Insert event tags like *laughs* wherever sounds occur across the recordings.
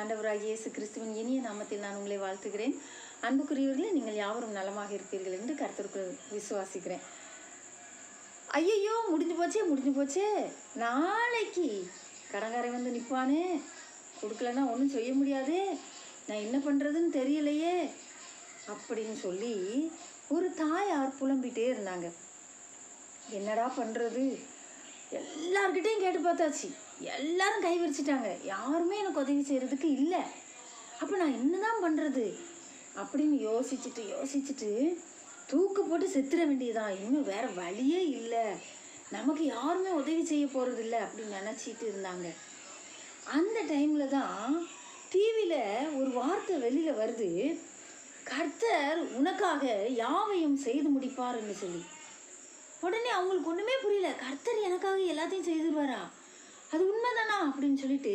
ஆண்டவராக இயேசு கிறிஸ்துவின் இனிய நாமத்தில் நான் உங்களை வாழ்த்துகிறேன். அன்புக்குரியவர்களே நீங்கள் யாவரும் நலமாக இருப்பீர்கள் என்று கருத்திற்குள் விசுவாசிக்கிறேன். ஐயையோ முடிஞ்சு போச்சே முடிஞ்சு போச்சே. நாளைக்கு கடங்காரை வந்து நிற்பானே கொடுக்கலன்னா ஒன்றும் செய்ய முடியாது. நான் என்ன பண்ணுறதுன்னு தெரியலையே. அப்படின்னு சொல்லி ஒரு தாயார் புலம்பிகிட்டே இருந்தாங்க. என்னடா பண்ணுறது எல்லார்கிட்டையும் கேட்டு பார்த்தாச்சு. எல்லாரும் கை விரிச்சிட்டாங்க யாருமே எனக்கு உதவி செய்கிறதுக்கு இல்லை. அப்போ நான் என்னதான் பண்ணுறது அப்படின்னு யோசிச்சுட்டு யோசிச்சுட்டு தூக்கு போட்டு செத்துட வேண்டியதான் இன்னும் வேறு வழியே இல்லை. நமக்கு யாருமே உதவி செய்ய போகிறது இல்லை அப்படின்னு நினச்சிட்டு இருந்தாங்க. அந்த டைமில் தான் டிவியில் ஒரு வார்த்தை வெளியில் வருது. கர்த்தர் உனக்காக யாவையும் செய்து முடிப்பார்னு சொல்லி. உடனே அவங்களுக்கு ஒன்றுமே புரியல. கர்த்தர் எனக்காக எல்லாத்தையும் செய்திருவாரா? அது உண்மைதானா அப்படின்னு சொல்லிட்டு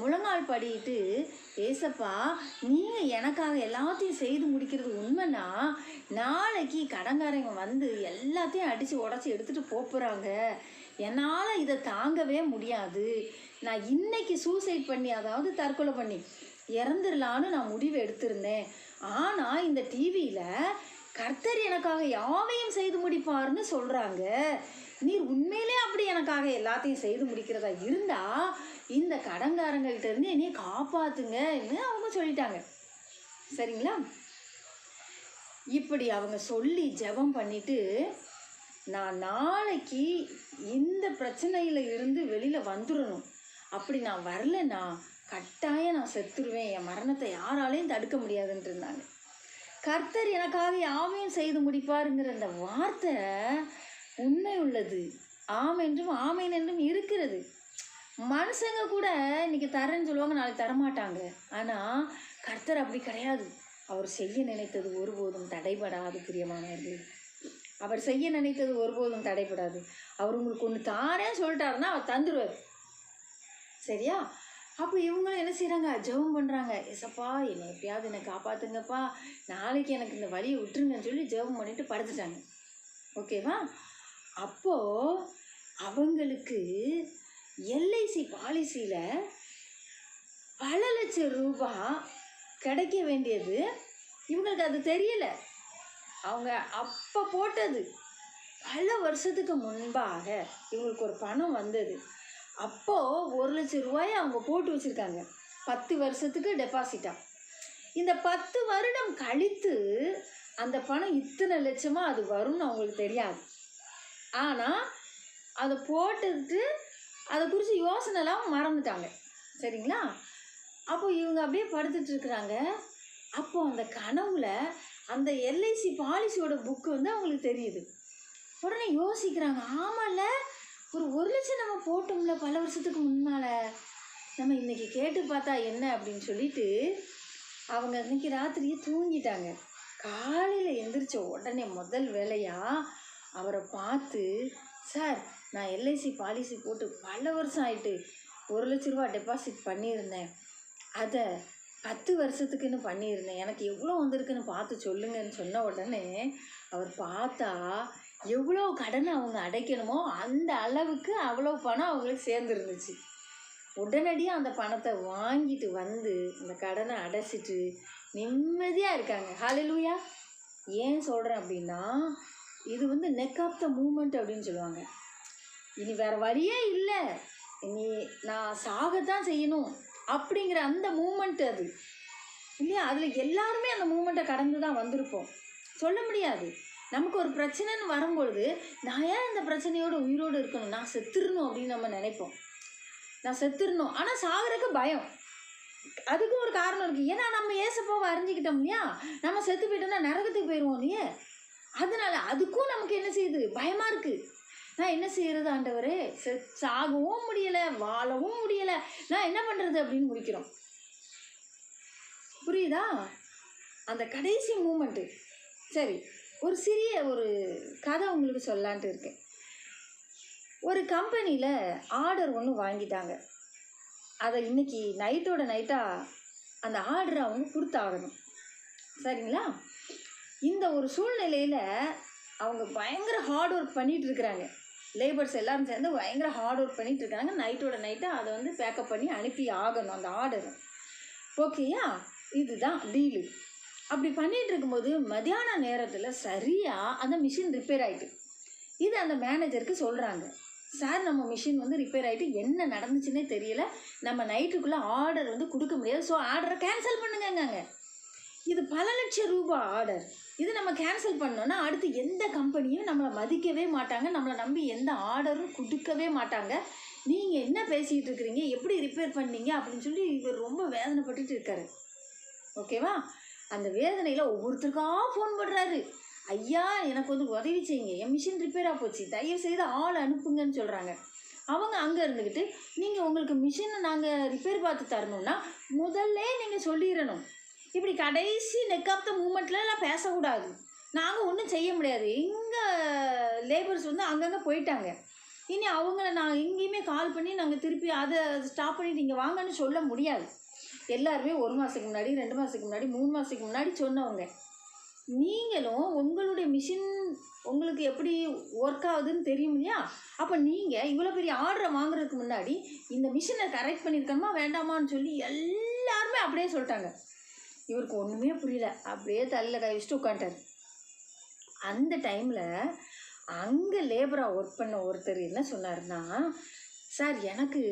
முழங்கால் படிட்டு ஏசப்பா நீங்கள் எனக்காக எல்லாத்தையும் செய்து முடிக்கிறது உண்மைன்னா நாளைக்கு கடங்காரங்க வந்து எல்லாத்தையும் அடித்து உடச்சி எடுத்துகிட்டு போகிறாங்க என்னால் இதை தாங்கவே முடியாது. நான் இன்னைக்கு சூசைட் பண்ணி அதாவது தற்கொலை பண்ணி இறந்துடலான்னு நான் முடிவு எடுத்திருந்தேன். ஆனால் இந்த டிவியில் கர்த்தர் எனக்காக யாவையும் செய்து முடிப்பார்னு சொல்கிறாங்க நீர் உண்மையிலே அப்படி எனக்காக எல்லாத்தையும் செய்து முடிக்கிறதா இருந்தா இந்த கடன்காரங்கள்ட்ட இருந்து என்னைய காப்பாத்துங்கன்னு அவங்க சொல்லிட்டாங்க. சரிங்களா? இப்படி அவங்க சொல்லி ஜெபம் பண்ணிட்டு நான் நாளைக்கு இந்த பிரச்சனையில் இருந்து வெளியில் வந்துடணும் அப்படி நான் வரலன்னா கட்டாயம் நான் செத்துருவேன். என் மரணத்தை யாராலையும் தடுக்க முடியாதுன்ட்டு இருந்தாங்க. கர்த்தர் எனக்காக யாவையும் செய்து முடிப்பாருங்கிற அந்த வார்த்தை உண்மை உள்ளது. ஆம் என்றும் ஆமேன் என்றும் இருக்கிறது. மனுஷங்க கூட இன்னைக்கு தரேன்னு சொல்லுவாங்க நாளைக்கு தரமாட்டாங்க. ஆனால் கர்த்தர் அப்படி கிடையாது. அவர் செய்ய நினைத்தது ஒருபோதும் தடைபடாது பிரியமானவர்கள். அவர் செய்ய நினைத்தது ஒருபோதும் தடைபடாது. அவர் உங்களுக்கு ஒன்று தாரேன்னு சொல்லிட்டாருன்னா அவர் தந்துடுவார் சரியா? அப்போ இவங்களும் என்ன செய்கிறாங்க ஜெபம் பண்ணுறாங்க எசப்பா என்னை எப்படியாவது என்னை காப்பாற்றுங்கப்பா நாளைக்கு எனக்கு இந்த வழியை விட்டுருங்கன்னு சொல்லி ஜெபம் பண்ணிவிட்டு படுத்துட்டாங்க. ஓகேவா? அப்போது அவங்களுக்கு எல்ஐசி பாலிசியில் பல லட்சம் ரூபாய் கிடைக்க வேண்டியது. இவங்களுக்கு அது தெரியல. அவங்க அப்போ போட்டது. பல வருஷத்துக்கு முன்பாக இவங்களுக்கு ஒரு பணம் வந்தது. அப்போது ஒரு லட்சம் ரூபாயை அவங்க போட்டு வச்சுருக்காங்க. பத்து வருஷத்துக்கு டெபாசிட்டாக இந்த பத்து வருடம் கழித்து அந்த பணம் இத்தனை லட்சமாக அது வரும்னு அவங்களுக்கு தெரியாது. ஆனால் அதை போட்டுக்கிட்டு அதை குறித்து யோசனைலாம் மறந்துட்டாங்க. சரிங்களா? அப்போ இவங்க அப்படியே படுத்துட்டு இருக்கிறாங்க. அப்போ அந்த கனவுல அந்த எல்ஐசி பாலிசியோட புக்கு வந்து அவங்களுக்கு தெரியுது. உடனே யோசிக்கிறாங்க ஆமாம்ல ஒரு ஒரு லட்சம் நம்ம போட்டோம்ல பல வருஷத்துக்கு முன்னால். நம்ம இன்றைக்கி கேட்டு பார்த்தா என்ன அப்படின்னு சொல்லிட்டு அவங்க இன்னைக்கு ராத்திரியே தூங்கிட்டாங்க. காலையில் எந்திரிச்ச உடனே முதல் வேலையாக அவரை பார்த்து சார் நான் எல்ஐசி பாலிசி போட்டு பல வருஷம் ஆயிட்டு ஒரு லட்ச ரூபா டெபாசிட் பண்ணியிருந்தேன். அதை பத்து வருஷத்துக்குன்னு பண்ணியிருந்தேன். எனக்கு எவ்வளோ வந்திருக்குன்னு பார்த்து சொல்லுங்கன்னு சொன்ன உடனே அவர் பார்த்தா எவ்வளோ கடனை அவங்க அடைக்கணுமோ அந்த அளவுக்கு அவ்வளோ பணம் அவங்களுக்கு சேர்ந்துருந்துச்சு. உடனடியாக அந்த பணத்தை வாங்கிட்டு வந்து அந்த கடனை அடைச்சிட்டு நிம்மதியாக இருக்காங்க. ஹalleluya ஏன் சொல்கிறேன் அப்படின்னா இது வந்து நெக் ஆஃப் த மூமெண்ட் அப்படின்னு சொல்லுவாங்க. இனி வேறு வழியே இல்லை. இனி நான் சாகத்தான் செய்யணும் அப்படிங்கிற அந்த மூமெண்ட் அது. இல்லையா? அதில் எல்லாருமே அந்த மூமெண்ட்டை கடந்து தான் வந்திருப்போம். சொல்ல முடியாது. நமக்கு ஒரு பிரச்சனைன்னு வரும்பொழுது நான் ஏன் இந்த பிரச்சனையோட உயிரோடு இருக்கணும்? நான் செத்துடணும் அப்படின்னு நம்ம நினைப்போம். நான் செத்துடணும் ஆனால் சாகிறதுக்கு பயம். அதுக்கும் ஒரு காரணம் இருக்குது ஏன்னா நம்ம ஏசப்பாவை அறிஞ்சிக்கிட்டோம் இல்லையா? நம்ம செத்து போயிட்டோம்னா நரகத்துக்கு போயிடுவோம் இல்லையே? அதனால அதுக்கும் நமக்கு என்ன செய்யுது? பயமாக இருக்குது நான் என்ன செய்யறது ஆண்டவரே? சாகவும் முடியலை வாழவும் முடியலை. நான் என்ன பண்ணுறது அப்படின்னு முடிக்கிறோம். புரியுதா? அந்த கடைசி மூமெண்ட்டு சரி ஒரு சிறிய ஒரு கதை உங்களுக்கு சொல்லலான்ட்டு இருக்கேன். ஒரு கம்பெனியில் ஆர்டர் ஒன்று வாங்கிட்டாங்க. அதை இன்னைக்கு நைட்டோட நைட்டாக அந்த ஆர்டரை அவங்க கொடுத்தாகணும். சரிங்களா? இந்த ஒரு சூழ்நிலையில் அவங்க பயங்கர ஹார்ட் ஒர்க் பண்ணிட்டு இருக்கிறாங்க லேபர்ஸ் எல்லாரும் சேர்ந்து பயங்கர ஹார்ட் ஒர்க் பண்ணிட்டு இருக்காங்க நைட்டோட நைட்டாக அதை வந்து பேக்கப் பண்ணி அனுப்பி ஆகணும் அந்த ஆர்டரை ஓகேயா இதுதான் டீலு அப்படி பண்ணிட்டு இருக்கும்போது மதியான நேரத்தில் சரியாக அந்த மிஷின் ரிப்பேர் ஆகிட்டு இது அந்த மேனேஜருக்கு சொல்கிறாங்க சார் நம்ம மிஷின் வந்து ரிப்பேர் ஆகிட்டு என்ன நடந்துச்சுன்னே தெரியல. நம்ம நைட்டுக்குள்ளே ஆர்டர் வந்து கொடுக்க முடியாது. ஸோ ஆர்டரை கேன்சல் பண்ணுங்கங்க இது பல லட்சம் ரூபாய் ஆர்டர் இது நம்ம கேன்சல் பண்ணோன்னா அடுத்து எந்த கம்பெனியும் நம்மளை மதிக்கவே மாட்டாங்க. நம்மளை நம்பி எந்த ஆர்டரும் கொடுக்கவே மாட்டாங்க. நீங்கள் என்ன பேசிகிட்டு இருக்கிறீங்க? எப்படி ரிப்பேர் பண்ணீங்க? அப்படின்னு சொல்லி இவர் ரொம்ப வேதனைப்பட்டுட்டு இருக்காரு. ஓகேவா அந்த வேதனையில் ஒவ்வொருத்தருக்கா ஃபோன் பண்ணுறாரு ஐயா எனக்கு வந்து உதவி செய்யுங்க. என் மிஷின் ரிப்பேராக போச்சு. தயவு செய்து ஆள் அனுப்புங்கன்னு சொல்கிறாங்க அவங்க அங்கே இருந்துக்கிட்டு நீங்கள் உங்களுக்கு மிஷினை நாங்கள் ரிப்பேர் பார்த்து தரணும்னா முதல்ல நீங்கள் சொல்லிடணும். இப்படி கடைசி நெக் ஆஃப் த மூமெண்ட்லலாம் பேசக்கூடாது. நாங்கள் ஒன்றும் செய்ய முடியாது. இங்கே லேபர்ஸ் வந்து அங்கங்கே போயிட்டாங்க. இனி அவங்கள நான் எங்கேயுமே கால் பண்ணி நாங்கள் திருப்பி அதை ஸ்டாப் பண்ணிட்டு இங்கே வாங்கன்னு சொல்ல முடியாது. எல்லாருமே ஒரு மாதத்துக்கு முன்னாடி ரெண்டு மாதத்துக்கு முன்னாடி மூணு மாதத்துக்கு முன்னாடி சொன்னவங்க. நீங்களும் உங்களுடைய மிஷின் உங்களுக்கு எப்படி ஒர்க் ஆகுதுன்னு தெரியும் இல்லையா? அப்போ நீங்கள் இவ்வளோ பெரிய ஆர்டரை வாங்குறதுக்கு முன்னாடி இந்த மிஷினை கரெக்ட் பண்ணியிருக்கணுமா வேண்டாமான்னு சொல்லி எல்லாருமே அப்படியே சொல்லிட்டாங்க. இவருக்கு ஒன்றுமே புரியல. அப்படியே தலையில் கை வச்சுட்டு உட்காந்துட்டார் அந்த டைமில் அங்கே லேபராக ஒர்க் பண்ண ஒருத்தர் என்ன சொன்னார்னா சார் எனக்கு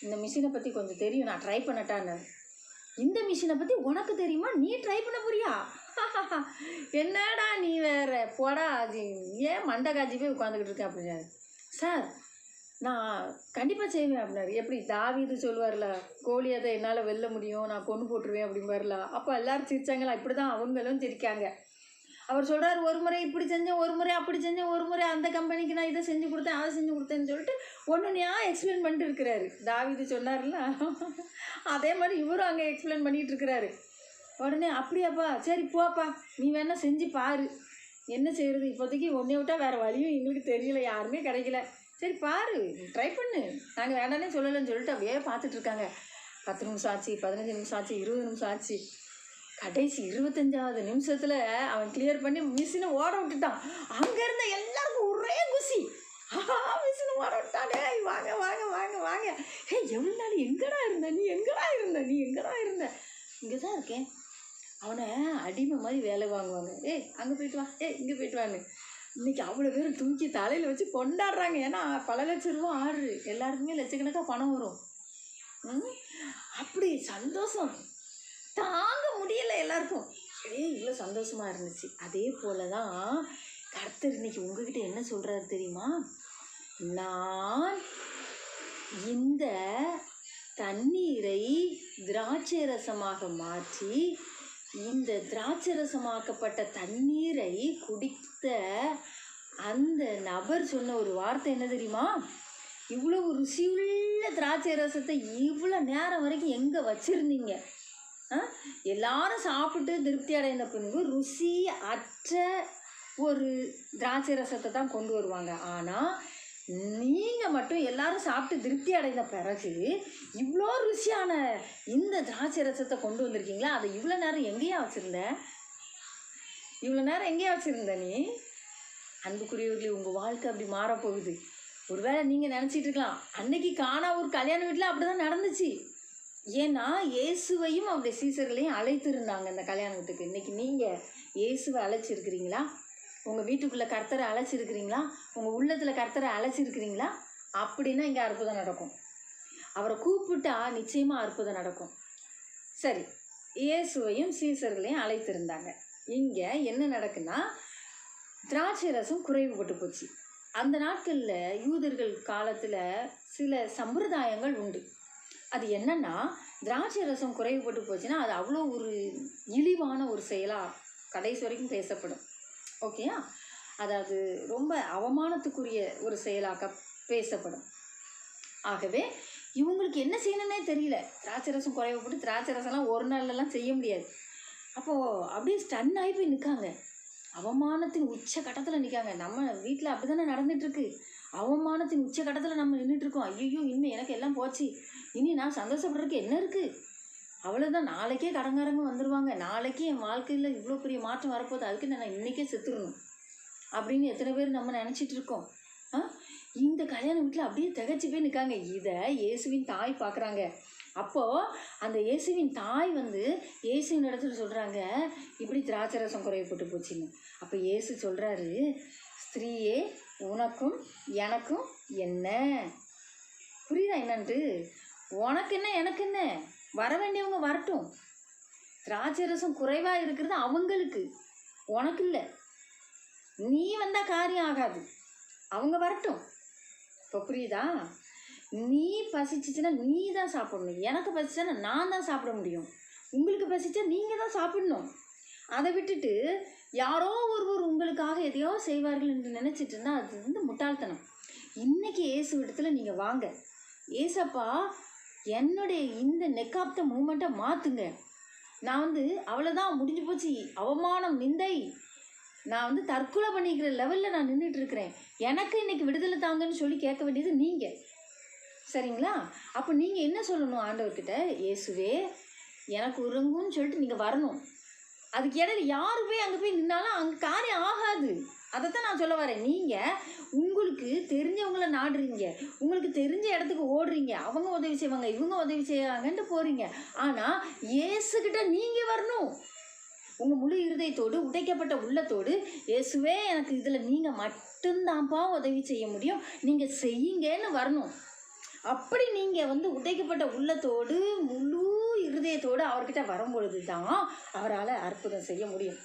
இந்த மிஷினை பற்றி கொஞ்சம் தெரியும் நான் ட்ரை பண்ணட்டான்னு. இந்த மிஷினை பற்றி உனக்கு தெரியுமா? நீ ட்ரை பண்ண போறியா? *laughs* என்னடா நீ வேற? போடா அது ஏன் மண்டை காஜி போய் உட்காந்துக்கிட்டு இருக்கேன் அப்படின்னாரு. சார் நான் கண்டிப்பாக செய்வேன் அப்படின்னாரு எப்படி? தாவிது சொல்லுவார்ல கோழி அதை என்னால் வெல்ல முடியும் நான் கொண்டு போட்டுருவேன் அப்படிம்பார்ல. அப்போ எல்லாரும் சிரிச்சாங்களா? இப்படி தான் அவங்களும் சிரிக்காங்க. அவர் சொல்கிறார் ஒரு முறை இப்படி செஞ்சேன் ஒரு முறை அப்படி செஞ்சேன் ஒரு முறை அந்த கம்பெனிக்கு நான் இதை செஞ்சு கொடுத்தேன் அதை செஞ்சு கொடுத்தேன்னு சொல்லிட்டு ஒன்று எக்ஸ்பிளைன் பண்ணிட்டு இருக்கிறாரு. தாவீது சொன்னார்ல அதே மாதிரி இவரும் அங்கே எக்ஸ்பிளைன் பண்ணிகிட்டு இருக்கிறாரு. உடனே அப்படியாப்பா சரி போப்பா. நீ வேணால் செஞ்சு பாரு. என்ன செய்கிறது இப்போதைக்கு ஒன்றே விட்டால் வேறு வழியும் எங்களுக்கு தெரியல யாருமே கிடைக்கல. சரி பாரு ட்ரை பண்ணு. நாங்கள் வேண்டானே சொல்லலைன்னு சொல்லிட்டு அப்படியே பார்த்துட்டு இருக்காங்க. பத்து நிமிஷம் ஆச்சு பதினஞ்சு நிமிஷம் ஆச்சு இருபது நிமிஷம் ஆச்சு. கடைசி இருபத்தஞ்சாவது நிமிஷத்தில் அவன் கிளியர் பண்ணி மிஷினை ஓட விட்டுட்டான். அங்கே இருந்த எல்லாருக்கும் ஒரே குசி. ஆஹா மிஷினை ஓட விட்டானே. வாங்க வாங்க வாங்க வாங்க. ஏ எவ்வளோ நாள் எங்கடா இருந்த நீ? எங்கடா இருந்த நீ? எங்கடா இருந்த? இங்கே தான் இருக்கேன். அவனை அடிமை மாதிரி வேலை வாங்குவாங்க. ஏய் அங்கே போயிட்டு வா. ஏய் இங்கே போயிட்டு வான்னு இன்னைக்கு அவ்வளோ பேரும் தூக்கி தலையில் வச்சு கொண்டாடுறாங்க. ஏன்னா பல லட்சம் ரூபா ஆர்டரு எல்லாருக்குமே லட்சக்கணக்காக பணம் வரும். ம்? அப்படி சந்தோஷம். தாங்க முடியல எல்லாருக்கும். ஏய் இவ்வளோ சந்தோஷமா இருந்துச்சு. அதே போல தான் கர்த்தர் இன்னைக்கு உங்ககிட்ட என்ன சொல்கிறாரு தெரியுமா? நான் இந்த தண்ணீரை திராட்சை ரசமாக மாற்றி இந்த திராட்சை ரசமாக்கப்பட்ட தண்ணீரை குடித்த அந்த நபர் சொன்ன ஒரு வார்த்தை என்ன தெரியுமா? இவ்வளோ ருசியுள்ள திராட்சை ரசத்தை இவ்வளோ நேரம் வரைக்கும் எங்கே வச்சுருந்தீங்க? ஆ? எல்லாரும் சாப்பிட்டு திருப்தி அடைந்த பின்பு ருசி அற்ற ஒரு திராட்சை ரசத்தை தான் கொண்டு வருவாங்க. ஆனால் நீங்கள் மட்டும் எல்லாரும் சாப்பிட்டு திருப்தி அடைந்த பிறகு இவ்வளோ ருசியான இந்த திராட்சை ரசத்தை கொண்டு வந்திருக்கீங்களா? அதை இவ்வளோ நேரம் எங்கேயா வச்சுருந்த? இவ்வளோ நேரம் எங்கேயா வச்சுருந்த நீ? அன்புக்குரியவர்களே உங்கள் வாழ்க்கை அப்படி மாறப்போகுது. ஒருவேளை நீங்கள் நினச்சிட்டு இருக்கலாம் அன்னைக்கு காணா ஒரு கல்யாண வீட்டில் அப்படி தான் நடந்துச்சு. ஏன்னா இயேசுவையும் அவருடைய சீசர்களையும் அழைத்திருந்தாங்க இந்த கல்யாண வீட்டுக்கு. இன்றைக்கி நீங்கள் இயேசுவை அழைச்சிருக்கிறீங்களா? உங்கள் வீட்டுக்குள்ளே கர்த்தரை அழைச்சிருக்கிறீங்களா? உங்கள் உள்ளத்தில் கர்த்தரை அழைச்சிருக்கிறீங்களா? அப்படின்னா இங்கே அற்புதம் நடக்கும். அவரை கூப்பிட்டா நிச்சயமாக அற்புதம் நடக்கும். சரி இயேசுவையும் சீசர்களையும் அழைத்திருந்தாங்க. இங்கே என்ன நடக்குன்னா திராட்சை ரசம் குறைவுபட்டு போச்சு. அந்த நாட்களில் யூதர்கள் காலத்தில் சில சம்பிரதாயங்கள் உண்டு. அது என்னன்னா திராட்சை ரசம் குறைவுபட்டு போச்சுன்னா அது அவ்வளோ ஒரு இழிவான ஒரு செயலாக கடைசி வரைக்கும் பேசப்படும். ஓகேயா அதாவது ரொம்ப அவமானத்துக்குரிய ஒரு செயலாக பேசப்படும். ஆகவே இவங்களுக்கு என்ன செய்யணும்னே தெரியல. திராட்சை ரசம் குறைவுபட்டு திராட்சை ரசம்லாம் ஒரு நாள்லலாம் செய்ய முடியாது. அப்போது அப்படியே ஸ்டன் ஆகி போய் நிற்காங்க அவமானத்தின் உச்ச கட்டத்தில் நிற்காங்க நம்ம வீட்டில் அப்படி தானே நடந்துட்டுருக்கு. அவமானத்தின் உச்ச கட்டத்தில் நம்ம நின்றுட்டு இருக்கோம் ஐயோ இனிமேல் எனக்கு எல்லாம் போச்சு. இனி நான் சந்தோஷப்படுறதுக்கு என்ன இருக்குது அவ்வளோதான் நாளைக்கே கடங்காரங்க வந்துடுவாங்க நாளைக்கே என் வாழ்க்கையில் இவ்வளோ பெரிய மாற்றம் வரப்போகுது. அதுக்கு நான் இன்றைக்கே செத்துடணும். அப்படின்னு எத்தனை பேர் நம்ம நினச்சிட்டு இருக்கோம் ஆ? இந்த கல்யாண வீட்டில் அப்படியே திகச்சு போய் நிற்காங்க இதை இயேசுவின் தாய் பார்க்குறாங்க அப்போது அந்த இயேசுவின் தாய் வந்து இயேசுவின் இடத்துல சொல்கிறாங்க இப்படி திராட்சை ரசம் குறையப்பட்டு போச்சுன்னு. அப்போ இயேசு சொல்கிறாரு ஸ்திரீயே உனக்கும் எனக்கும் என்ன? புரியுதா என்னன்ட்டு? உனக்கு என்ன எனக்கு என்ன? வர வேண்டியவங்க வரட்டும். திராட்சை ரசம் குறைவாக இருக்கிறது அவங்களுக்கு. உனக்கு இல்லை. நீ வந்தால் காரியம் ஆகாது. அவங்க வரட்டும். இப்போ புரியுதா? நீ பசிச்சிச்சுன்னா நீ தான் சாப்பிடணும். எனக்கு பசிச்சுன்னா நான் தான் சாப்பிட முடியும். உங்களுக்கு பசிச்சா நீங்கள் தான் சாப்பிடணும். அதை விட்டுட்டு யாரோ ஒருவர் உங்களுக்காக எதையோ செய்வார்கள் என்று நினச்சிட்டு இருந்தால் அது வந்து முட்டாள்தனம். இன்றைக்கி இயேசு இடத்துல நீங்கள் வாங்க. ஏசப்பா என்னுடைய இந்த நெக்காப்த மூமெண்ட்டை மாற்றுங்க நான் வந்து அவ்வளோதான் முடிஞ்சு போச்சு. அவமானம் நிந்தை. நான் வந்து தற்கொலை பண்ணிக்கிற லெவலில் நான் நின்றுட்டு இருக்கிறேன். எனக்கு இன்னைக்கு விடுதலை தாங்கன்னு சொல்லி கேட்க வேண்டியது நீங்கள் சரிங்களா? அப்போ நீங்கள் என்ன சொல்லணும் ஆண்டவர்கிட்ட? இயேசுவே எனக்கு உறங்குன்னு சொல்லிட்டு நீங்கள் வரணும். அதுக்கு இடையில யார் போய் அங்கே போய் நின்னாலும் அங்கே காரியம் ஆகாது. அதைத்தான் நான் சொல்ல வரேன். நீங்கள் உங்களுக்கு தெரிஞ்சவங்கள நாடுறீங்க. உங்களுக்கு தெரிஞ்ச இடத்துக்கு ஓடுறீங்க. அவங்க உதவி செய்வாங்க இவங்க உதவி செய்வாங்கன்ட்டு போகிறீங்க ஆனால் இயேசுக்கிட்ட நீங்கள் வரணும். உங்கள் முழு இருதயத்தோடு உடைக்கப்பட்ட உள்ளத்தோடு இயேசுவே எனக்கு இதில் நீங்கள் மட்டும்தான்ப்பா உதவி செய்ய முடியும். நீங்கள் செய்யுங்கன்னு வரணும். அப்படி நீங்கள் வந்து உடைக்கப்பட்ட உள்ளத்தோடு முழு இருதயத்தோடு அவர்கிட்ட வரும்பொழுது தான் அவரால் அற்புதம் செய்ய முடியும்.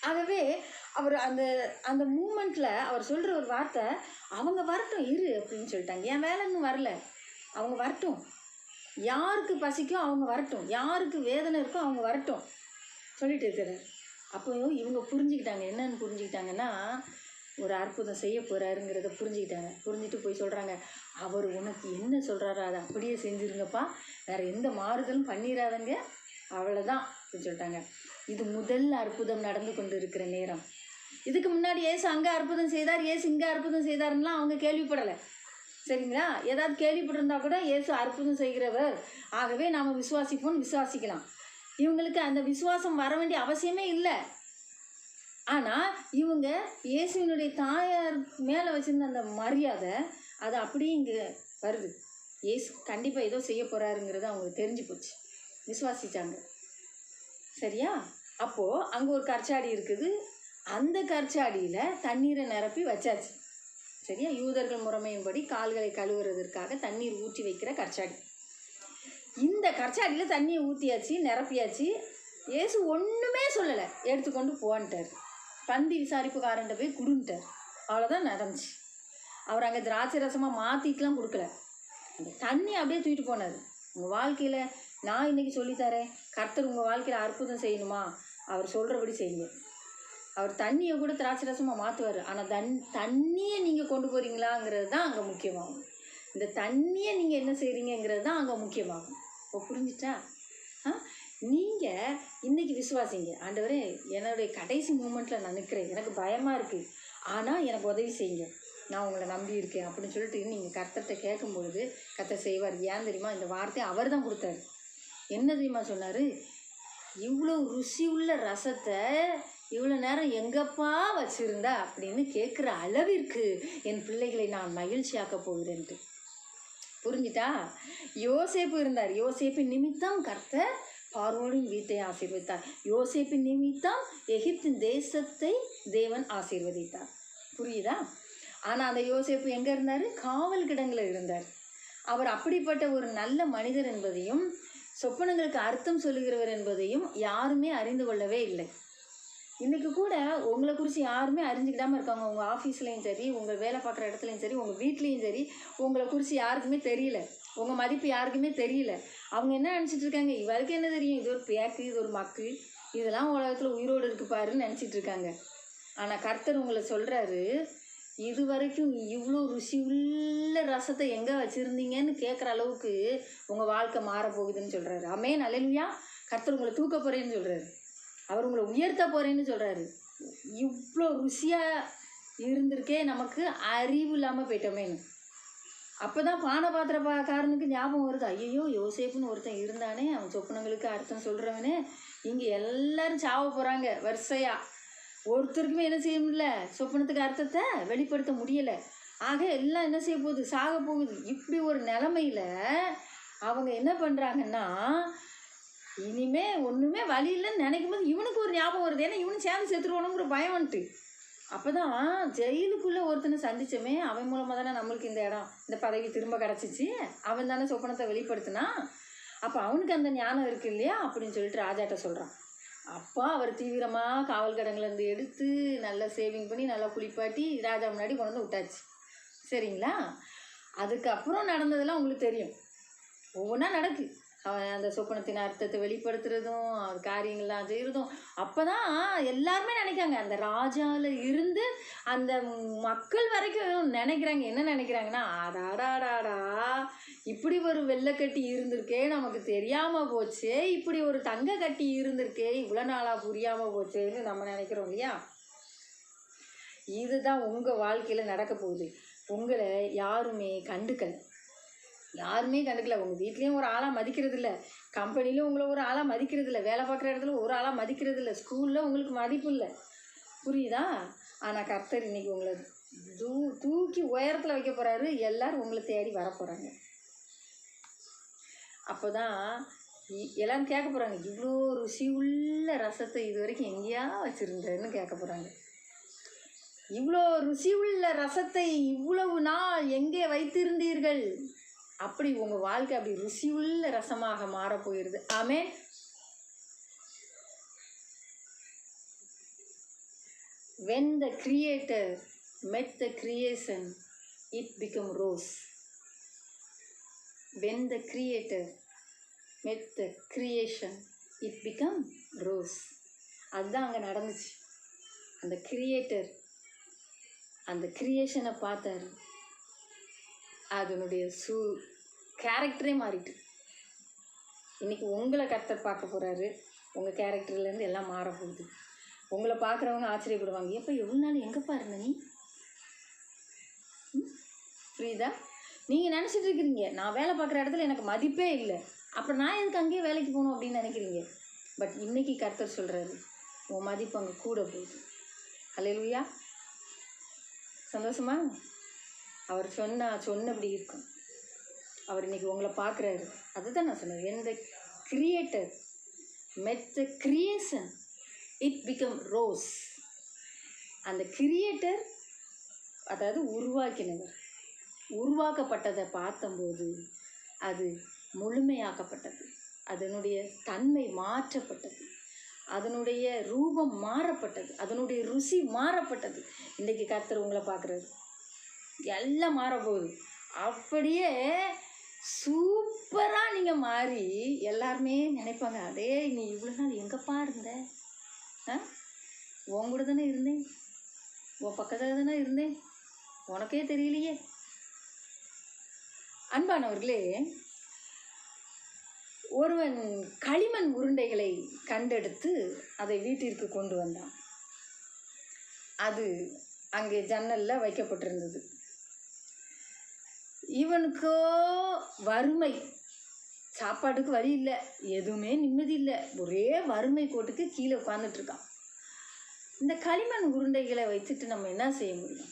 ஆகவே அவர் அந்த அந்த மூமெண்ட்டில் அவர் சொல்கிற ஒரு வார்த்தை அவங்க வரட்டும் இரு அப்படின்னு சொல்லிட்டாங்க. என் வேலை இன்னும் வரல. அவங்க வரட்டும். யாருக்கு பசிக்கோ அவங்க வரட்டும். யாருக்கு வேதனை இருக்கோ அவங்க வரட்டும். சொல்லிட்டு இருக்கிறார். அப்போ இவங்க புரிஞ்சுக்கிட்டாங்க. என்னன்னு புரிஞ்சுக்கிட்டாங்கன்னா ஒரு அற்புதம் செய்ய போகிறாருங்கிறத புரிஞ்சுக்கிட்டாங்க. புரிஞ்சுட்டு போய் சொல்கிறாங்க அவர் உனக்கு என்ன சொல்கிறாரோ அதை அப்படியே செஞ்சுருங்கப்பா. வேறு எந்த மாறுதலும் பண்ணிடாதங்க அவ்வளோதான் அப்படின்னு சொல்லிட்டாங்க. இது முதல் அற்புதம் நடந்து கொண்டு இருக்கிற நேரம். இதுக்கு முன்னாடி ஏசு அங்கே அற்புதம் செய்தார் ஏசு இங்கே அற்புதம் செய்தாருன்னா அவங்க கேள்விப்படலை. சரிங்களா? ஏதாவது கேள்விப்பட்டிருந்தா கூட ஏசு அற்புதம் செய்கிறவர். ஆகவே நாம் விசுவாசிப்போம்னு விசுவாசிக்கலாம். இவங்களுக்கு அந்த விசுவாசம் வர வேண்டிய அவசியமே இல்லை. ஆனால் இவங்க இயேசுவினுடைய தாயார் மேலே வச்சிருந்த அந்த மரியாதை அது அப்படியே இங்கே வருது. இயேசு கண்டிப்பாக ஏதோ செய்ய போகிறாருங்கிறது அவங்களுக்கு தெரிஞ்சு போச்சு. விசுவாசிச்சாங்க. சரியா? அப்போது அங்கே ஒரு கற்சாடி இருக்குது. அந்த கற்சாடியில் தண்ணீரை நிரப்பி வச்சாச்சு. சரியா? யூதர்கள் முறைமையின்படி கால்களை கழுவுறதற்காக தண்ணீர் ஊற்றி வைக்கிற கற்சாடி. இந்த கற்சாடியில் தண்ணியை ஊற்றியாச்சு நிரப்பியாச்சு. இயேசு ஒன்றுமே சொல்லலை. எடுத்துக்கொண்டு போன்ட்டார். பந்தி விசாரிப்புக்காரன்ட்ட போய் குடுன்ட்டார். அவ்வளோதான் நடந்துச்சு. அவர் அங்கே திராட்சை ரசமாக மாற்றிட்டுலாம் கொடுக்கல. அந்த தண்ணி அப்படியே தூக்கிட்டு போனார். உங்கள் வாழ்க்கையில் நான் இன்றைக்கி சொல்லித்தரேன். கர்த்தர் உங்கள் வாழ்க்கையில் அற்புதம் செய்யணுமா? அவர் சொல்கிறபடி செய்யுங்க. அவர் தண்ணியை கூட திராட்சை ரசமாக மாற்றுவார் ஆனால் தன் தண்ணியை நீங்கள் கொண்டு போகிறீங்களாங்கிறது தான் அங்கே முக்கியமாகும். இந்த தண்ணியை நீங்கள் என்ன செய்கிறீங்கிறது தான் அங்கே முக்கியமாகும். இப்போ புரிஞ்சிட்டா ஆ? நீங்கள் இன்னைக்கு விசுவாசிங்க. ஆண்டவரே என்னுடைய கடைசி மூமெண்ட்டில் நான் நிற்கிறேன் எனக்கு பயமாக இருக்குது ஆனால் எனக்கு உதவி செய்யுங்க. நான் உங்களை நம்பி இருக்கேன் அப்படின்னு சொல்லிட்டு நீங்கள் கர்த்தர்கிட்ட கேட்கும்பொழுது கர்த்தர் செய்வார். ஏன் தெரியுமா? இந்த வார்த்தையை அவர் தான் கொடுத்தாரு. என்ன தெரியுமா சொன்னார்? இவ்வளோ ருசி உள்ள ரசத்தை இவ்வளோ நேரம் எங்கப்பா வச்சுருந்தா அப்படின்னு கேட்குற அளவிற்கு என் பிள்ளைகளை நான் மகிழ்ச்சியாக்க போகிறேன்ட்டு. புரிஞ்சிட்டா யோசேப்பு இருந்தார். யோசேப்பின் நிமித்தம் கர்த்தர் பார்வோனின் வீட்டை ஆசீர்வதித்தார் யோசிப்பின் நிமித்தம் எகிப்தின் தேசத்தை தேவன் ஆசீர்வதித்தார் புரியுதா ஆனால் அந்த யோசேப்பு எங்கே இருந்தார் காவல் கிடங்கில் இருந்தார் அவர் அப்படிப்பட்ட ஒரு நல்ல மனிதர் என்பதையும் சொப்பனங்களுக்கு அர்த்தம் சொல்லுகிறவர் என்பதையும் யாருமே அறிந்து கொள்ளவே இல்லை. இன்றைக்கி கூட உங்களை குறித்து யாருமே அறிஞ்சிக்கிடாமல் இருக்காங்க. உங்கள் ஆஃபீஸ்லேயும் சரி உங்கள் வேலை பார்க்குற இடத்துலையும் சரி உங்கள் வீட்லேயும் சரி உங்களை குறித்து யாருக்குமே தெரியல. உங்கள் மதிப்பு யாருக்குமே தெரியல. அவங்க என்ன நினச்சிட்டு இருக்காங்க? இவருக்கு என்ன தெரியும்? இது ஒரு பேக்கு இது ஒரு மக்கு. இதெல்லாம் உலகத்தில் உயிரோடு இருக்கு பாருன்னு நினச்சிட்டு இருக்காங்க. ஆனால் கர்த்தர் உங்களை சொல்கிறாரு இது வரைக்கும் இவ்வளோ ருசி உள்ள ரசத்தை எங்கே வச்சுருந்தீங்கன்னு கேட்குற அளவுக்கு உங்கள் வாழ்க்கை மாறப்போகுதுன்னு சொல்கிறாரு அமே நல்லையா கர்த்தர் உங்களை தூக்க போகிறேன்னு சொல்கிறாரு அவர் உங்களை உயர்த்த போகிறேன்னு சொல்கிறாரு இவ்வளோ ருசியாக இருந்திருக்கே நமக்கு அறிவு இல்லாமல் போயிட்டோமேனு அப்போ தான் பானை பாத்திர காரனுக்கு ஞாபகம் வருது. ஐயோ யோசேப்புன்னு ஒருத்தன் இருந்தானே அவன் சொப்பனங்களுக்கு அர்த்தம் சொல்கிறவனே இங்கே எல்லாரும் சாவ போகிறாங்க வரிசையாக ஒருத்தருக்குமே என்ன செய்ய முடியல? சொப்பனத்துக்கு அர்த்தத்தை வெளிப்படுத்த முடியலை. ஆக எல்லாம் என்ன செய்ய போகுது? சாக போகுது. இப்படி ஒரு நிலமையில அவங்க என்ன பண்ணுறாங்கன்னா இனிமே ஒன்றுமே வழி இல்லைன்னு நினைக்கும் போது இவனுக்கு ஒரு ஞாபகம் வருது. ஏன்னா இவனு சேர்ந்து செத்துருவானுங்கிற பயம் வந்துட்டு. அப்போ தான் ஜெயிலுக்குள்ளே ஒருத்தனை சந்திச்சோமே அவன் மூலமாக தானே நம்மளுக்கு இந்த இடம் இந்த பதவி திரும்ப கிடச்சிச்சு. அவன் தானே சொப்பனத்தை வெளிப்படுத்தினா. அப்போ அவனுக்கு அந்த ஞானம் இருக்கு இல்லையா? அப்படின்னு சொல்லிட்டு ராஜாட்ட சொல்கிறான் அப்பா அவர் தீவிரமாக காவல் கடங்கள்லேருந்து எடுத்து நல்லா சேவிங் பண்ணி நல்லா குளிப்பாட்டி ராஜா முன்னாடி கொண்டு வந்து விட்டாச்சு. சரிங்களா? அதுக்கப்புறம் நடந்ததெல்லாம் உங்களுக்கு தெரியும். ஒவ்வொன்றா நடக்கு. அவன் அந்த சொப்பனத்தின் அர்த்தத்தை வெளிப்படுத்துறதும் அது காரியங்கள்லாம் செய்கிறதும் அப்போ தான் எல்லாருமே நினைக்காங்க. அந்த ராஜாவில் இருந்து அந்த மக்கள் வரைக்கும் நினைக்கிறாங்க. என்ன நினைக்கிறாங்கன்னா அடாடாடாடா இப்படி ஒரு வெள்ளைக்கட்டி இருந்திருக்கே நமக்கு தெரியாமல் போச்சு இப்படி ஒரு தங்க கட்டி இருந்திருக்கே இவ்வளோ நாளாக புரியாமல் போச்சேன்னு நம்ம நினைக்கிறோம் இல்லையா? இதுதான் உங்கள் வாழ்க்கையில் நடக்க போகுது. உங்களை யாருமே கண்டுக்கலை. யாருமே கண்டுக்கல. உங்கள் வீட்லேயும் ஒரு ஆளாக மதிக்கிறது இல்லை கம்பெனிலையும் உங்களை ஒரு ஆளாக மதிக்கிறது இல்லை வேலை பார்க்குற இடத்துல ஒரு ஆளாக மதிக்கிறது இல்லை ஸ்கூலில் உங்களுக்கு மதிப்பு இல்லை. புரியுதா? ஆனால் கர்த்தர் இன்னைக்கு உங்களை தூ தூக்கி உயரத்தில் வைக்க போகிறாரு எல்லாரும் உங்களை தேடி வர போகிறாங்க அப்போ தான் எல்லாரும் கேட்க போகிறாங்க இவ்வளோ ருசி உள்ள ரசத்தை இது வரைக்கும் எங்கேயா வச்சுருந்தேன்னு கேட்க போகிறாங்க இவ்வளோ ருசி உள்ள ரசத்தை இவ்வளவு நாள் எங்கே வைத்திருந்தீர்கள்? அப்படி உங்கள் வாழ்க்கை அப்படி ருசியுள்ள ரசமாக மாறப்போயிடுது ஆமே when the creator met the creation it become rose when the creator met the creation it become rose அதுதான் அங்கே நடந்துச்சு அந்த கிரியேட்டர் அந்த கிரியேஷனை பார்த்தார் அதனுடைய சூ கேரக்டரே மாறிட்டு. இன்றைக்கி உங்களை கர்த்தர் பார்க்க போகிறாரு உங்கள் கேரக்டர்லேருந்து எல்லாம் மாற போகுது. உங்களை பார்க்குறவங்க ஆச்சரியப்படுவாங்க. எப்போ எவ்வளோ நாள் எங்கேப்பா இருந்த நீ? ம்? புரியுதா? நீங்கள் நினச்சிட்டு இருக்கிறீங்க. நான் வேலை பார்க்குற இடத்துல எனக்கு மதிப்பே இல்லை. அப்புறம் நான் எதுக்கு அங்கேயே வேலைக்கு போகணும் அப்படின்னு நினைக்கிறீங்க? பட் இன்னைக்கு கர்த்தர் சொல்கிறாரு உன் மதிப்பு அங்கே கூட போகுது. அலையிலுயா சந்தோஷமா? அவர் சொன்னா சொன்னபடி இருக்கும். அவர் இன்றைக்கி உங்களை பார்க்குறாரு. அதுதான் நான் சொன்னேன் எந்த creator met the creation it become rose அந்த கிரியேட்டர் அதாவது உருவாக்கினவர். உருவாக்கப்பட்டதை பார்த்தம்போது அது முழுமையாக்கப்பட்டது. அதனுடைய தன்மை மாற்றப்பட்டது. அதனுடைய ரூபம் மாறப்பட்டது. அதனுடைய ருசி மாறப்பட்டது. இன்றைக்கி கர்த்தர் உங்களை பார்க்குறாரு. எல்லாம் மாறப்போகுது. அப்படியே சூப்பராக நீங்கள் மாறி எல்லாருமே நினைப்பாங்க அடே நீ இவ்வளோ நாள் எங்கப்பா இருந்த? ஆ? உன் கூட தானே இருந்தேன். உன் பக்கத்தில் தானே இருந்தேன். உனக்கே தெரியலையே. அன்பானவர்களே ஒருவன் களிமண் உருண்டைகளை கண்டெடுத்து அதை வீட்டிற்கு கொண்டு வந்தான். அது அங்கே ஜன்னலில் வைக்கப்பட்டிருந்தது. இவனுக்கோ வறுமை. சாப்பாட்டுக்கு வழி இல்லை. எதுவுமே நிம்மதி இல்லை. ஒரே வறுமை கோட்டுக்கு கீழே உட்காந்துட்ருக்கான் இந்த களிமண் உருண்டைகளை வச்சுட்டு நம்ம என்ன செய்ய முடியும்?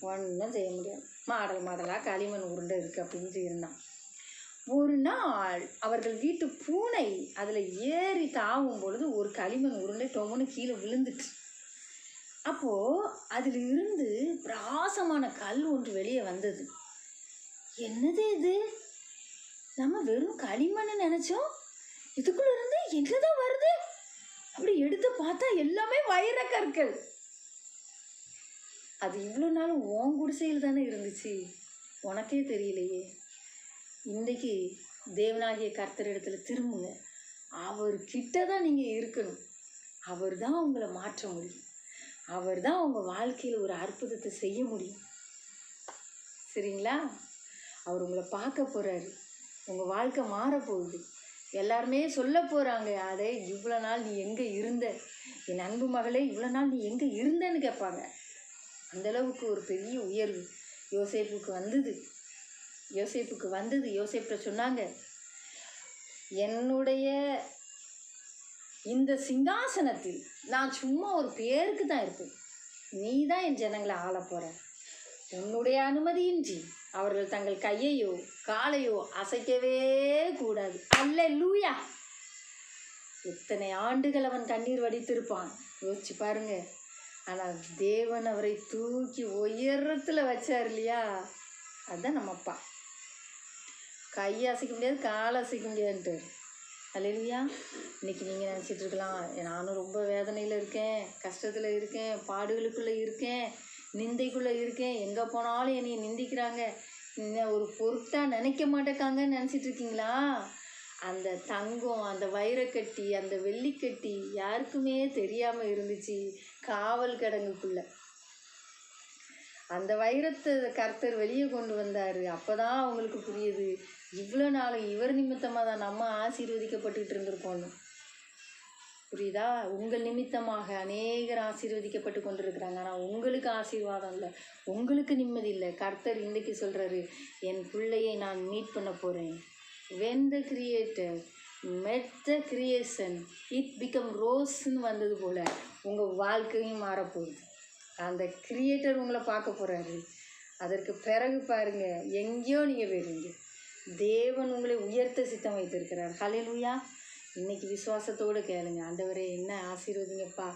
ஒன்றும் செய்ய முடியாது. மாடல் மாடலாக களிமண் உருண்டை இருக்குது அப்படின்னு இருந்தான் ஒரு நாள் அவர்கள் வீட்டு பூனை அதில் ஏறி தாவும் பொழுது ஒரு களிமண் உருண்டை டொம்முன்னு கீழே விழுந்துட்டு. அப்போது அதில் இருந்து பிராசமான கல் ஒன்று வெளியே வந்தது. என்னது இது? நம்ம வெறும் களிமண்ணு நினச்சோம். இதுக்குள்ள இருந்து என்னதான் வருது? அப்படி எடுத்து பார்த்தா எல்லாமே வைர கற்கள். அது இவ்வளோ நாள் ஓன் குடிசையில் தானே இருந்துச்சு? உனக்கே தெரியலையே. இன்றைக்கி தேவனாகிய கர்த்தரிடத்துல திரும்புங்க. அவர்கிட்ட தான் நீங்கள் இருக்கணும். அவர் தான் உங்களை மாற்ற முடியும். அவர் தான் உங்கள் வாழ்க்கையில் ஒரு அற்புதத்தை செய்ய முடியும். சரிங்களா? அவர் உங்களை பார்க்க போகிறாரு உங்கள் வாழ்க்கை மாறப்போகுது. எல்லாருமே சொல்ல போகிறாங்க அதே இவ்வளோ நாள் நீ எங்கே இருந்த? என் அன்பு மகளே இவ்வளோ நாள் நீ எங்கே இருந்தன்னு கேட்பாங்க. அந்தளவுக்கு ஒரு பெரிய உயர்வு யோசேப்புக்கு வந்தது. யோசேப்புக்கு வந்தது. யோசேப்பிட்ட சொன்னாங்க என்னுடைய இந்த சிங்காசனத்தில் நான் சும்மா ஒரு பேருக்கு தான் இருப்பேன். நீ தான் என் ஜனங்களை ஆள போகிற உன்னுடைய அனுமதியின்றி அவர்கள் தங்கள் கையையோ காலையோ அசைக்கவே கூடாது. அல்ல லூயா எத்தனை ஆண்டுகள் அவன் கண்ணீர் வடித்திருப்பான்? யோசிச்சு பாருங்க. ஆனால் தேவன் அவரை தூக்கி உயரத்தில் வச்சார் இல்லையா? அதுதான் நம்ம அப்பா. கையை அசைக்க முடியாது காலை அசைக்க முடியாதுன்ட்டு அல்லையா இன்னைக்கு நீங்கள் நினச்சிட்டு இருக்கலாம். நானும் ரொம்ப வேதனையில் இருக்கேன் கஷ்டத்தில் இருக்கேன் பாடுகளுக்குள்ளே இருக்கேன். நிந்தைக்குள்ளே இருக்கேன். எங்கே போனாலும் என்னை நிந்திக்கிறாங்க. என்ன ஒரு பொருட்டாக நினைக்க மாட்டேக்காங்கன்னு நினச்சிட்டு இருக்கீங்களா? அந்த தங்கம் அந்த வைரக்கட்டி அந்த வெள்ளிக்கட்டி யாருக்குமே தெரியாமல் இருந்துச்சு. காவல் கிடங்குக்குள்ள. அந்த வைரத்தை கர்த்தர் வெளியே கொண்டு வந்தார். அப்போ தான் அவங்களுக்கு புரியுது. இவ்வளோ நாள் இவர் நிமித்தமாக தான் நம்ம ஆசீர்வதிக்கப்பட்டுக்கிட்டு இருந்திருக்கோன்னு புரியுதா? உங்கள் நிமித்தமாக அநேகர் ஆசீர்வதிக்கப்பட்டு கொண்டிருக்கிறாங்க. ஆனால் உங்களுக்கு ஆசீர்வாதம் இல்லை. உங்களுக்கு நிம்மதி இல்லை. கர்த்தர் இன்றைக்கி சொல்கிறாரு என் பிள்ளையை நான் மீட் பண்ண போகிறேன் when the creator met the creation it become ரோஸ்ன்னு வந்தது போல் உங்கள் வாழ்க்கையும் மாறப்போகுது. அந்த கிரியேட்டர் உங்களை பார்க்க போகிறாரு அதற்கு பிறகு பாருங்கள் எங்கேயோ நீங்கள் போயிருவீங்க. தேவன் உங்களை உயர்த்த சித்தம் வைத்திருக்கிறார். ஹalleluya இன்னைக்கு விசுவாசத்தோடு கேளுங்க. ஆண்டவரே என்ன ஆசீர்வதிங்கப்பா?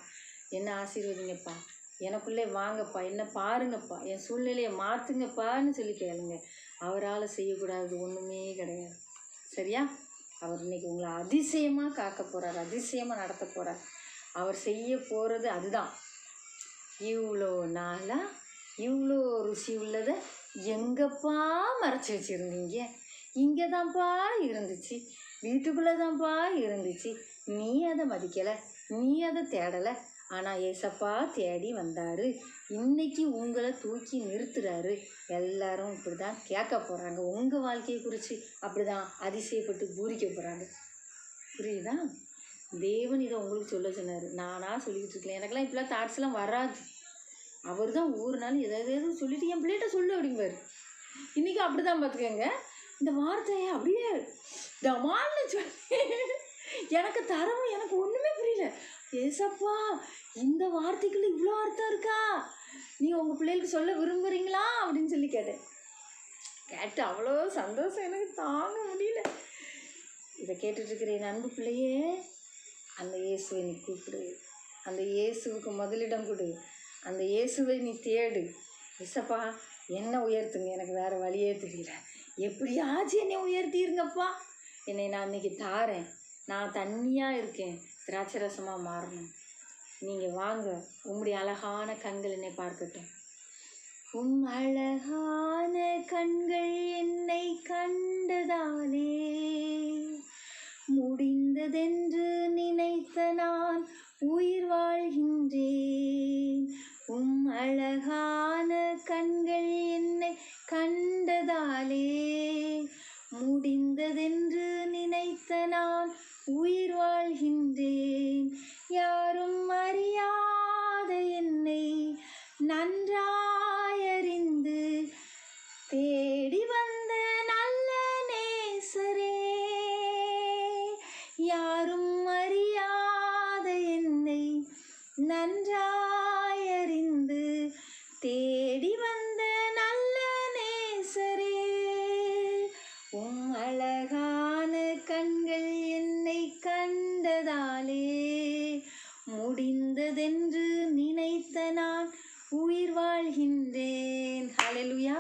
என்ன ஆசீர்வதிங்கப்பா? எனக்குள்ளே வாங்கப்பா. என்ன பாருங்கப்பா. என் சூழ்நிலையை மாற்றுங்கப்பான்னு சொல்லி கேளுங்க. அவரால் செய்யக்கூடாது ஒன்றுமே கிடையாது. சரியா? அவர் இன்னைக்கு உங்களை அதிசயமாக காக்க போகிறார் அதிசயமாக நடத்த போகிறார் அவர் செய்ய போகிறது அதுதான். இவ்வளோ நாளாக இவ்வளோ ருசி உள்ளதை எங்கப்பா மறைச்சி வச்சுருந்தீங்க? இங்கே தான்ப்பா இருந்துச்சு. வீட்டுக்குள்ளே தான்ப்பா இருந்துச்சு. நீ அதை மதிக்கலை நீ அதை தேடலை. ஆனால் ஏசப்பா தேடி வந்தார். இன்னைக்கு உங்களை தூக்கி நிறுத்துறாரு. எல்லாரும் இப்படி தான் கேட்க போகிறாங்க உங்கள் வாழ்க்கையை குறித்து அப்படி தான் அதிசயப்பட்டு பூரிக்க போகிறாங்க புரியுதா? தேவன் இதை உங்களுக்கு சொல்ல சொன்னார். நானாக சொல்லிக்கிட்டு இருக்கேன். எனக்கெல்லாம் இப்படிலாம் தாட்ஸ்லாம் வராது. அவர் தான் ஒவ்வொரு நாளும் எதாவது எதாவது சொல்லிட்டு என் பிள்ளைகிட்ட சொல்லு அப்படிம்பாரு. இன்றைக்கி அப்படி தான் பார்த்துக்கோங்க. இந்த வார்த்தையை அப்படியே டமால்னு சொல்லி *laughs* எனக்கு தரவும் எனக்கு ஒன்றுமே புரியல. ஏசப்பா இந்த வார்த்தைக்குள்ள இவ்வளோ அர்த்தம் இருக்கா? நீ உங்கள் பிள்ளைகளுக்கு சொல்ல விரும்புகிறீங்களா அப்படின்னு சொல்லி கேட்டேன். கேட்டு அவ்வளோ சந்தோஷம். எனக்கு தாங்க முடியல. இதை கேட்டுட்ருக்கிற என் அன்பு பிள்ளையே அந்த இயேசுவை நீ கூப்பிடு. அந்த இயேசுவுக்கு முதலிடம் கொடு. அந்த இயேசுவை நீ தேடு. இசப்பா என்ன உயர்த்துங்க. எனக்கு வேறு வழியே தெரியல. எப்படியாச்சும் என்னை உயர்த்திருங்கப்பா. என்னை நான் இன்றைக்கி தாரேன். நான் தண்ணியாக இருக்கேன். திராட்சை ரசமாக மாறணும். நீங்கள் வாங்க. உம்முடைய அழகான கண்கள் என்னை பார்க்கட்டும். உம் அழகான கண்கள் என்னை கண்டதாலே முடிந்ததென்று நினைத்த நான் உயிர் வாழ்கின்றேன். உம் அழகான கண்கள் என்னை கண்டதாலே முடிந்ததென்று நான் உயிர் வாழ்கின்றேன். யாரும் அறியாத உயிர் வாழ்கின்றேன். ஹalleluya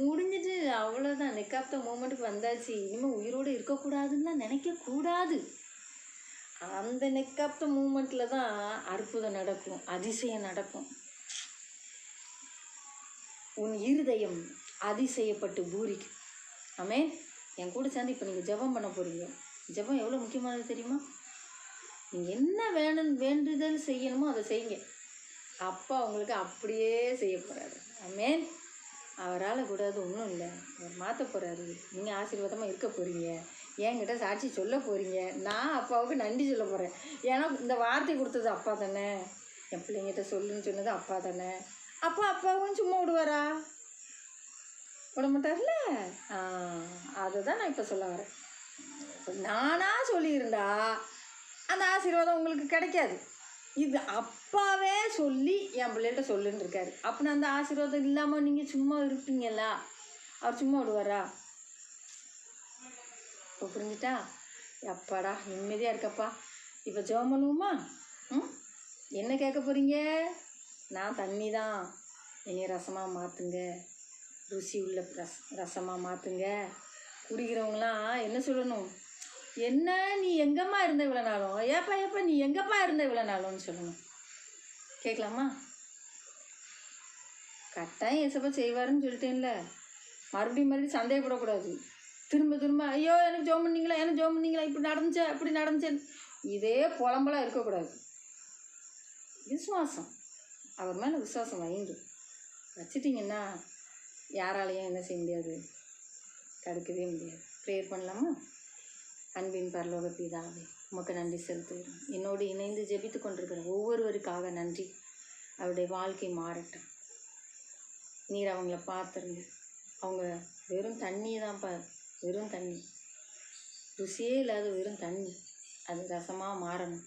முடிஞ்சிட்டு அவ்வளோதான் நெக்காப்த மூமெண்ட்டுக்கு வந்தாச்சு. இனிமேல் உயிரோடு இருக்கக்கூடாதுன்னுலாம் நினைக்கக்கூடாது. அந்த நெக்காப்த மூமெண்ட்டில் தான் அற்புதம் நடக்கும். அதிசயம் நடக்கும். உன் இருதயம் அதிசயப்பட்டு பூரிக்கும். ஆமே என் கூட சேர்ந்து இப்போ நீங்கள் ஜெபம் பண்ண போகிறீங்க ஜெபம் எவ்வளோ முக்கியமானது தெரியுமா? நீங்கள் என்ன வேணும் வேண்டுதல் செய்யணுமோ அதை செய்யுங்க. அப்பா உங்களுக்கு அப்படியே செய்ய போகிறாரு அமேன் அவரால் கூடாது ஒன்றும் இல்லை. அவர் மாற்ற போகிறாரு நீங்கள் ஆசீர்வாதமாக இருக்க போகிறீங்க என்கிட்ட சாட்சி சொல்ல போகிறீங்க நான் அப்பாவுக்கு நன்றி சொல்ல போகிறேன் ஏன்னா இந்த வார்த்தை கொடுத்தது அப்பா தானே. என் பிள்ளைங்கிட்ட சொல்லுன்னு சொன்னது அப்பா தானே. அப்பா அப்பாவும் சும்மா விடுவாரா? விட மாட்டார்ல? ஆ அதை தான் நான் இப்போ சொல்ல வரேன். நானாக சொல்லியிருந்தா அந்த ஆசீர்வாதம் உங்களுக்கு கிடைக்காது. இது அப்பாவே சொல்லி என் பிள்ளைகிட்ட சொல்லுன்னு இருக்காரு. அப்படின்னா அந்த ஆசீர்வாதம் இல்லாமல் நீங்கள் சும்மா இருப்பீங்களா அவர் சும்மா விடுவாரா? இப்போ புரிஞ்சுட்டா? அப்பாடா நிம்மதியாக இருக்கப்பா. இப்போ ஜெபம் பண்ணுவோமா ம்? என்ன கேட்க போகிறீங்க நான் தண்ணி தான் என்னை ரசமாக மாற்றுங்க ருசி உள்ள ரஸ் ரசமாக மாற்றுங்க குடிக்கிறவங்களாம் என்ன சொல்லணும்? என்ன நீ எங்கம்மா இருந்த இவ்வளோ நாளும்? ஏப்பா ஏப்பா நீ எங்கப்பா இருந்த இவ்வளோ நாளும்னு சொல்லணும். கேட்கலாமா? கட்டாயம் ஏசப்பா செய்வாருன்னு சொல்லிட்டேன்ல. மறுபடியும் மறுபடியும் சந்தேகப்படக்கூடாது. திரும்ப திரும்ப ஐயோ எனக்கு ஜோம் பண்ணிங்களா? எனக்கு ஜோம் பண்ணீங்களா? இப்படி நடந்துச்சே இப்படி நடந்துச்சே இதே புலம்பலாம் இருக்கக்கூடாது. விசுவாசம். அவர் மேலே விசுவாசம் வைங்க வச்சிட்டிங்கன்னா யாராலையும் என்ன செய்ய முடியாது. தடுக்கவே முடியாது. ப்ரேயர் பண்ணலாமா? அன்பின் பரலோக பிதாவே உமக்கு நன்றி செலுத்துகிறோம். என்னோடு இணைந்து ஜெபித்து கொண்டிருக்கிற ஒவ்வொருவருக்காக நன்றி. அவருடைய வாழ்க்கை மாறட்டும். நீர் அவங்கள பார்த்துருங்க அவங்க வெறும் தண்ணி தான்ப்பா வெறும் தண்ணி. ருசியே இல்லாத வெறும் தண்ணி. அது ரசமாக மாறணும்.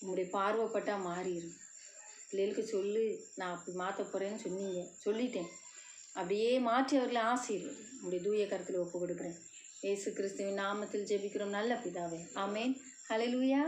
உங்களுடைய பார்வைப்பட்டால் மாறிடும் பிள்ளைகளுக்கு சொல்லு நான் அப்படி மாற்ற போகிறேன்னு சொன்னீங்க. சொல்லிட்டேன். அப்படியே மாற்றி அவர்களை ஆசை உங்களுடைய தூய கருத்தில் ஒப்பு கொடுக்குறேன். இயேசு கிறிஸ்துவின் நாமத்தில் ஜெபிக்கிறோம். நல்ல பிதாவே. ஆமேன். ஹலெலுயா